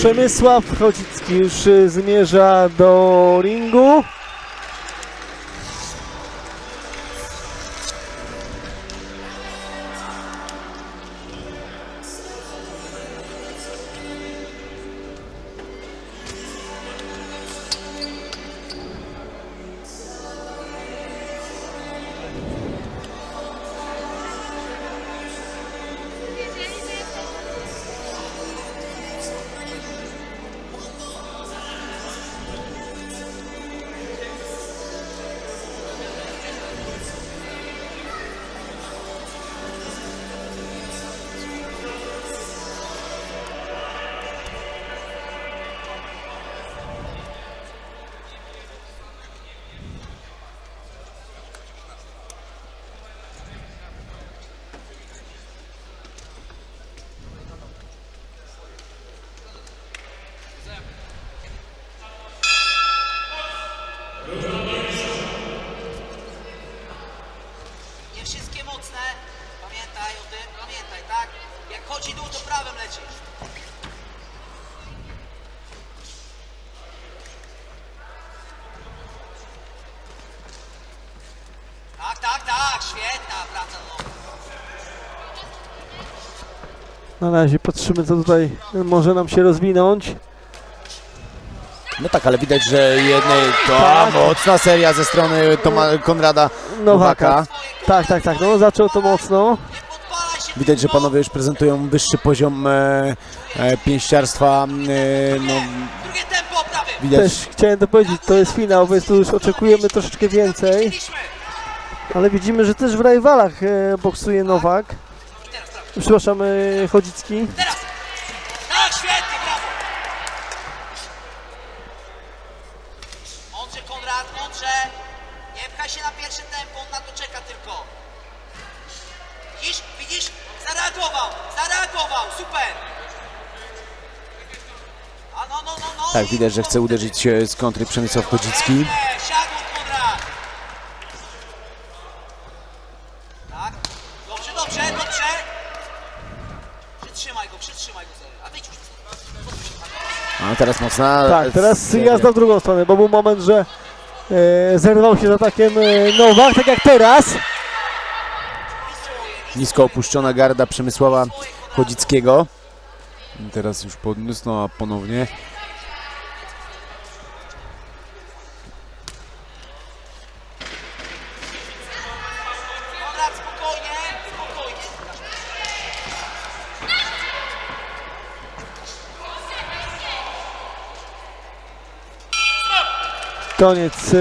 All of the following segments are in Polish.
Przemysław Chodzicki już y, zmierza do ringu. Na razie patrzymy co tutaj może nam się rozwinąć. No tak, ale widać, że jednej to Tak. mocna seria ze strony Toma, Konrada Nowaka. Nowaka. Tak, tak, tak, no zaczął to mocno. Widać, że panowie już prezentują wyższy poziom e, e, pięściarstwa. E, no, widać, Też chciałem to powiedzieć, to jest finał, więc tu już oczekujemy troszeczkę więcej. Ale widzimy, że też w rywalach e, boksuje Nowak. Przepraszam, e, Chodzicki. Teraz. Tak, świetnie, brawo. Mądrze, Konrad, mądrze. Nie pchaj się na pierwsze tempo, on na to czeka tylko. Widzisz, widzisz? Zareagował, zareagował, super. A no, no, no, no. tak, widać, że chce uderzyć e, z kontry Przemysław Chodzicki. Nie, siadł Konrad. Tak, dobrze, dobrze, dobrze. Przytrzymaj go, przytrzymaj go sobie. A wyjdź już. Odsuń się, Konrad. A teraz mocna. Tak, teraz jazda w drugą stronę, bo był moment, że e, zerwał się z atakiem e, Nowak, tak jak teraz. Nisko opuszczona garda Przemysława Chodzickiego. Teraz już podniósł, no a ponownie. Konrad, spokojnie, spokojnie. Koniec e,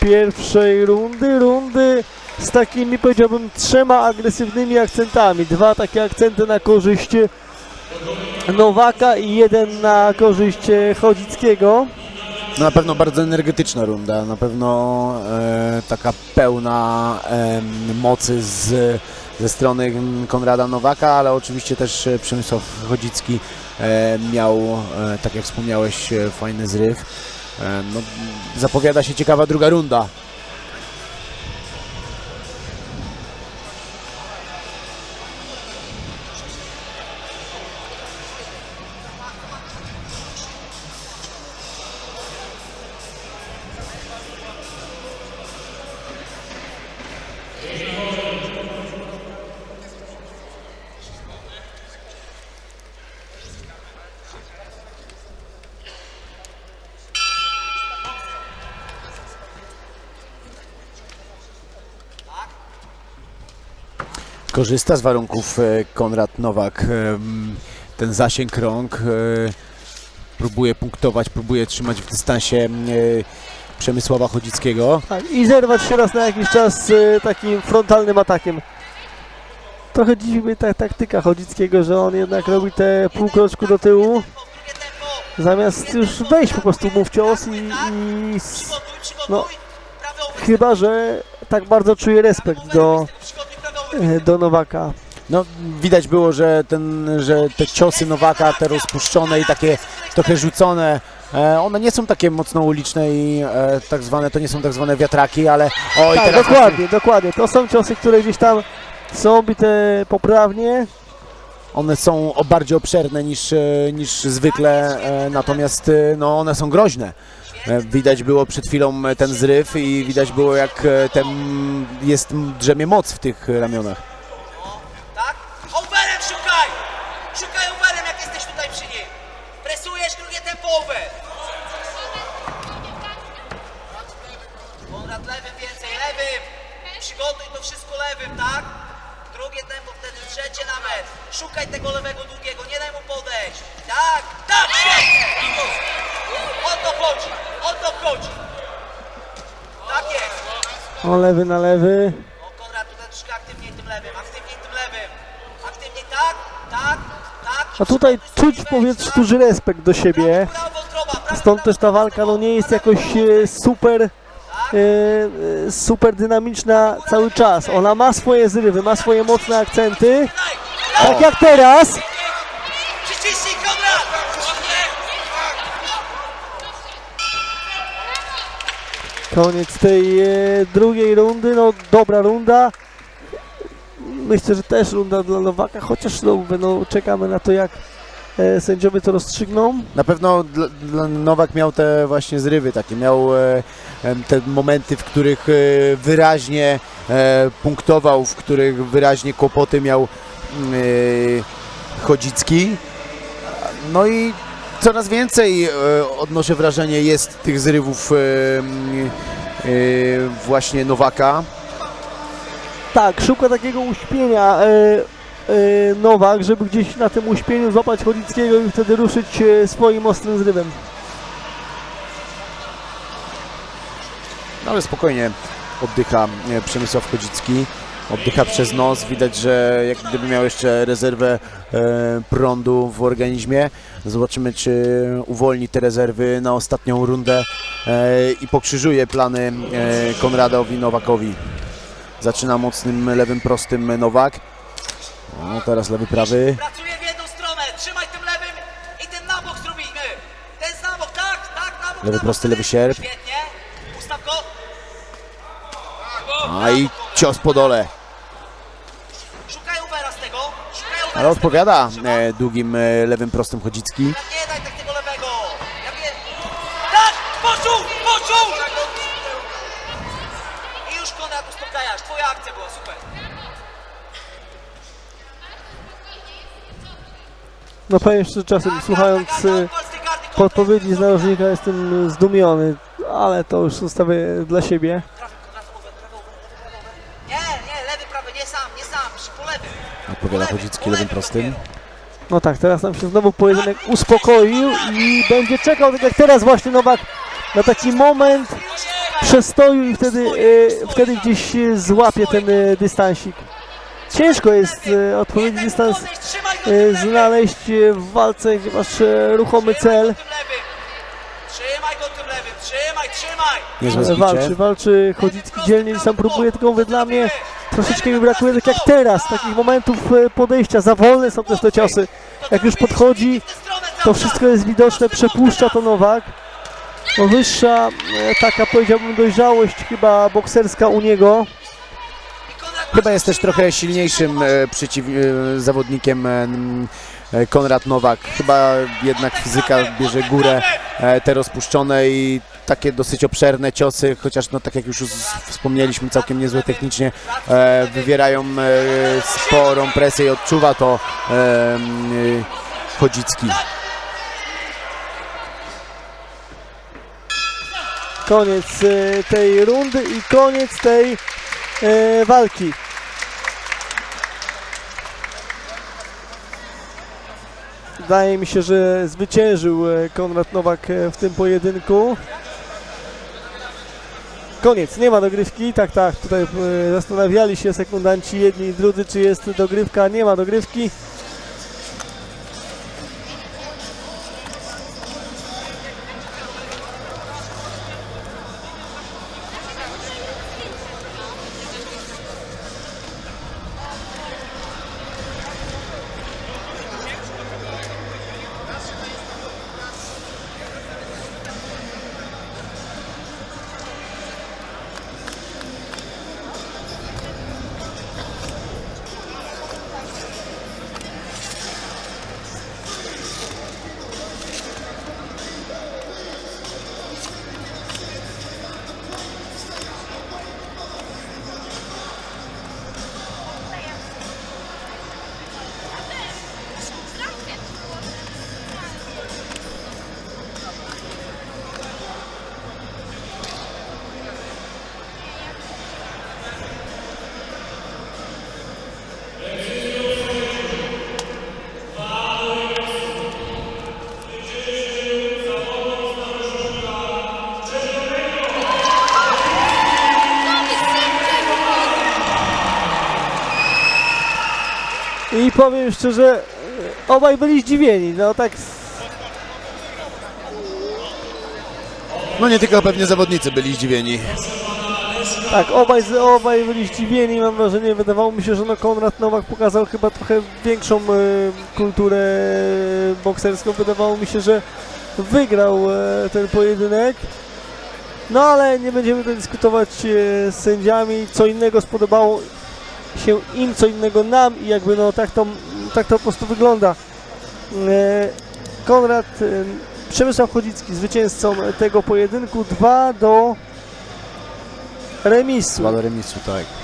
pierwszej rundy, rundy z takimi powiedziałbym trzema agresywnymi akcentami. Dwa takie akcenty na korzyść Nowaka i jeden na korzyść e, Chodzickiego. No na pewno bardzo energetyczna runda, na pewno e, taka pełna em, mocy z, ze strony Konrada Nowaka, ale oczywiście też e, Przemysław Chodzicki e, miał, e, tak jak wspomniałeś, e, fajny zryw. E, no, zapowiada się ciekawa druga runda. Korzysta z warunków e, Konrad Nowak. em, Ten zasięg rąk e, próbuje punktować, próbuje trzymać w dystansie e, Przemysława Chodzickiego. Tak, I zerwać się raz na jakiś czas e, takim frontalnym atakiem. Trochę dziwi mnie ta taktyka Chodzickiego, że on jednak robi te pół kroczku do tyłu, zamiast już wejść po prostu mu w cios i, i no, chyba, że tak bardzo czuje respekt do, do Nowaka. No, widać było, że, ten, że te ciosy Nowaka, te rozpuszczone i takie trochę rzucone, E, one nie są takie mocno uliczne i e, tak zwane, to nie są tak zwane wiatraki, ale oj, Tak, teraz dokładnie, dokładnie. To są ciosy, które gdzieś tam są bite poprawnie. one są bardziej obszerne niż, e, niż zwykle, natomiast no, one są groźne. E, Widać było przed chwilą e, ten zryw i widać było jak e, ten jest drzemie moc w tych ramionach. Tak? Overem szukaj! Szukaj overem, jak jesteś tutaj przy nim. Presujesz drugie tempo over. Konrad lewym więcej, lewym. Przygotuj to wszystko lewym, tak? Drugie tempo, wtedy trzecie nawet. Szukaj tego lewego długiego, nie daj mu podejść. Tak, tak, świetnie! O to chodzi, o to chodzi. Tak jest. O, lewy na lewy. O, Konrad, tutaj troszkę aktywniej tym lewym, aktywniej tym lewym. Aktywniej, tak, tak, tak. A tutaj czuć w powietrzu duży respekt do siebie. Stąd też ta walka no nie jest jakoś e, super e, e, super dynamiczna cały czas. Ona ma swoje zrywy, ma swoje mocne akcenty. Tak jak teraz. Przyciśnij, Konrad! Koniec tej e, drugiej rundy. No dobra runda. Myślę, że też runda dla Nowaka, chociaż no, no, czekamy na to jak e, sędziowie to rozstrzygną. Na pewno dla, dla Nowak miał te właśnie zrywy takie, miał e, te momenty, w których e, wyraźnie e, punktował, w których wyraźnie kłopoty miał mm, e, Chodzicki. No i coraz więcej e, odnoszę wrażenie jest tych zrywów e, e, właśnie Nowaka. Tak, szuka takiego uśpienia Nowak, żeby gdzieś na tym uśpieniu złapać Chodzickiego i wtedy ruszyć swoim ostrym zrywem. No ale spokojnie oddycha Przemysław Chodzicki. Oddycha przez nos. Widać, że jak gdyby miał jeszcze rezerwę e, prądu w organizmie. Zobaczymy, czy uwolni te rezerwy na ostatnią rundę e, i pokrzyżuje plany e, Konradowi Nowakowi. Zaczyna mocnym lewym prostym Nowak. O, teraz lewy prawy. Pracuję w jedną stronę, trzymaj tym lewym i ten na bok zrobimy. Ten na bok, tak, tak, na bok, Lewy prosty, lewy sierp. Świetnie. Ustaw go. A i cios po dole. Ale odpowiada e, długim e, lewym prostym Chodzicki. Nie daj tak tego lewego. Ja wiem. Tak, poczuł, poczuł. I już Konrad uspokajasz. Twoja akcja była super. No powiem szczerze, czasem Tak, słuchając tak, tak, e, podpowiedzi z narożnika jestem zdumiony, ale to już zostawię dla siebie. Prawy, Konrad, over, prawy, over, prawy, prawy, over. Nie, nie, lewy, prawy, nie sam, nie sam, przy- po lewym. Odpowiada Po lewym, prostym. No tak, teraz nam się znowu pojedynek uspokoił i będzie czekał, tak jak teraz właśnie Nowak, na taki moment przestoju i wtedy, e, wtedy gdzieś e, złapie ten e, dystansik. Ciężko jest e, odpowiedni dystans e, znaleźć e, w walce, gdzie masz e, ruchomy cel. Trzymaj go tym lewym, trzymaj, trzymaj! Niezłe Ale zbicie. walczy, walczy Chodzicki dzielnie, sam próbuje, tylko mówię, dla mnie troszeczkę mi brakuje, tak jak teraz, takich momentów e, podejścia, za wolne są też te ciosy. Jak już podchodzi, to wszystko jest widoczne, przepuszcza to Nowak. No wyższa, e, taka powiedziałbym dojrzałość chyba bokserska u niego. Chyba jest też trochę silniejszym e, przeciw, zawodnikiem Konrad Nowak. Chyba jednak fizyka bierze górę te rozpuszczone i takie dosyć obszerne ciosy, chociaż no tak jak już wspomnieliśmy, całkiem niezłe technicznie, e, wywierają e, sporą presję i odczuwa to e, e, Chodzicki. Koniec e, tej rundy i koniec tej e, walki. Wydaje mi się, że zwyciężył e, Konrad Nowak e, w tym pojedynku. Koniec, nie ma dogrywki. Tak, tak, tutaj e, zastanawiali się sekundanci jedni i drudzy, czy jest dogrywka. Nie ma dogrywki. Powiem szczerze, e, obaj byli zdziwieni, no tak No nie tylko pewnie zawodnicy byli zdziwieni. Tak, obaj, obaj byli zdziwieni, mam wrażenie, wydawało mi się, że no Konrad Nowak pokazał chyba trochę większą e, kulturę bokserską, wydawało mi się, że wygrał e, ten pojedynek. No ale nie będziemy dyskutować e, z sędziami, co innego spodobało się im, co innego nam i jakby no tak to, tak to po prostu wygląda. E, Konrad e, Przemysław Chodzicki zwycięzcą tego pojedynku 2 do remisu. Dwa do remisu, tak.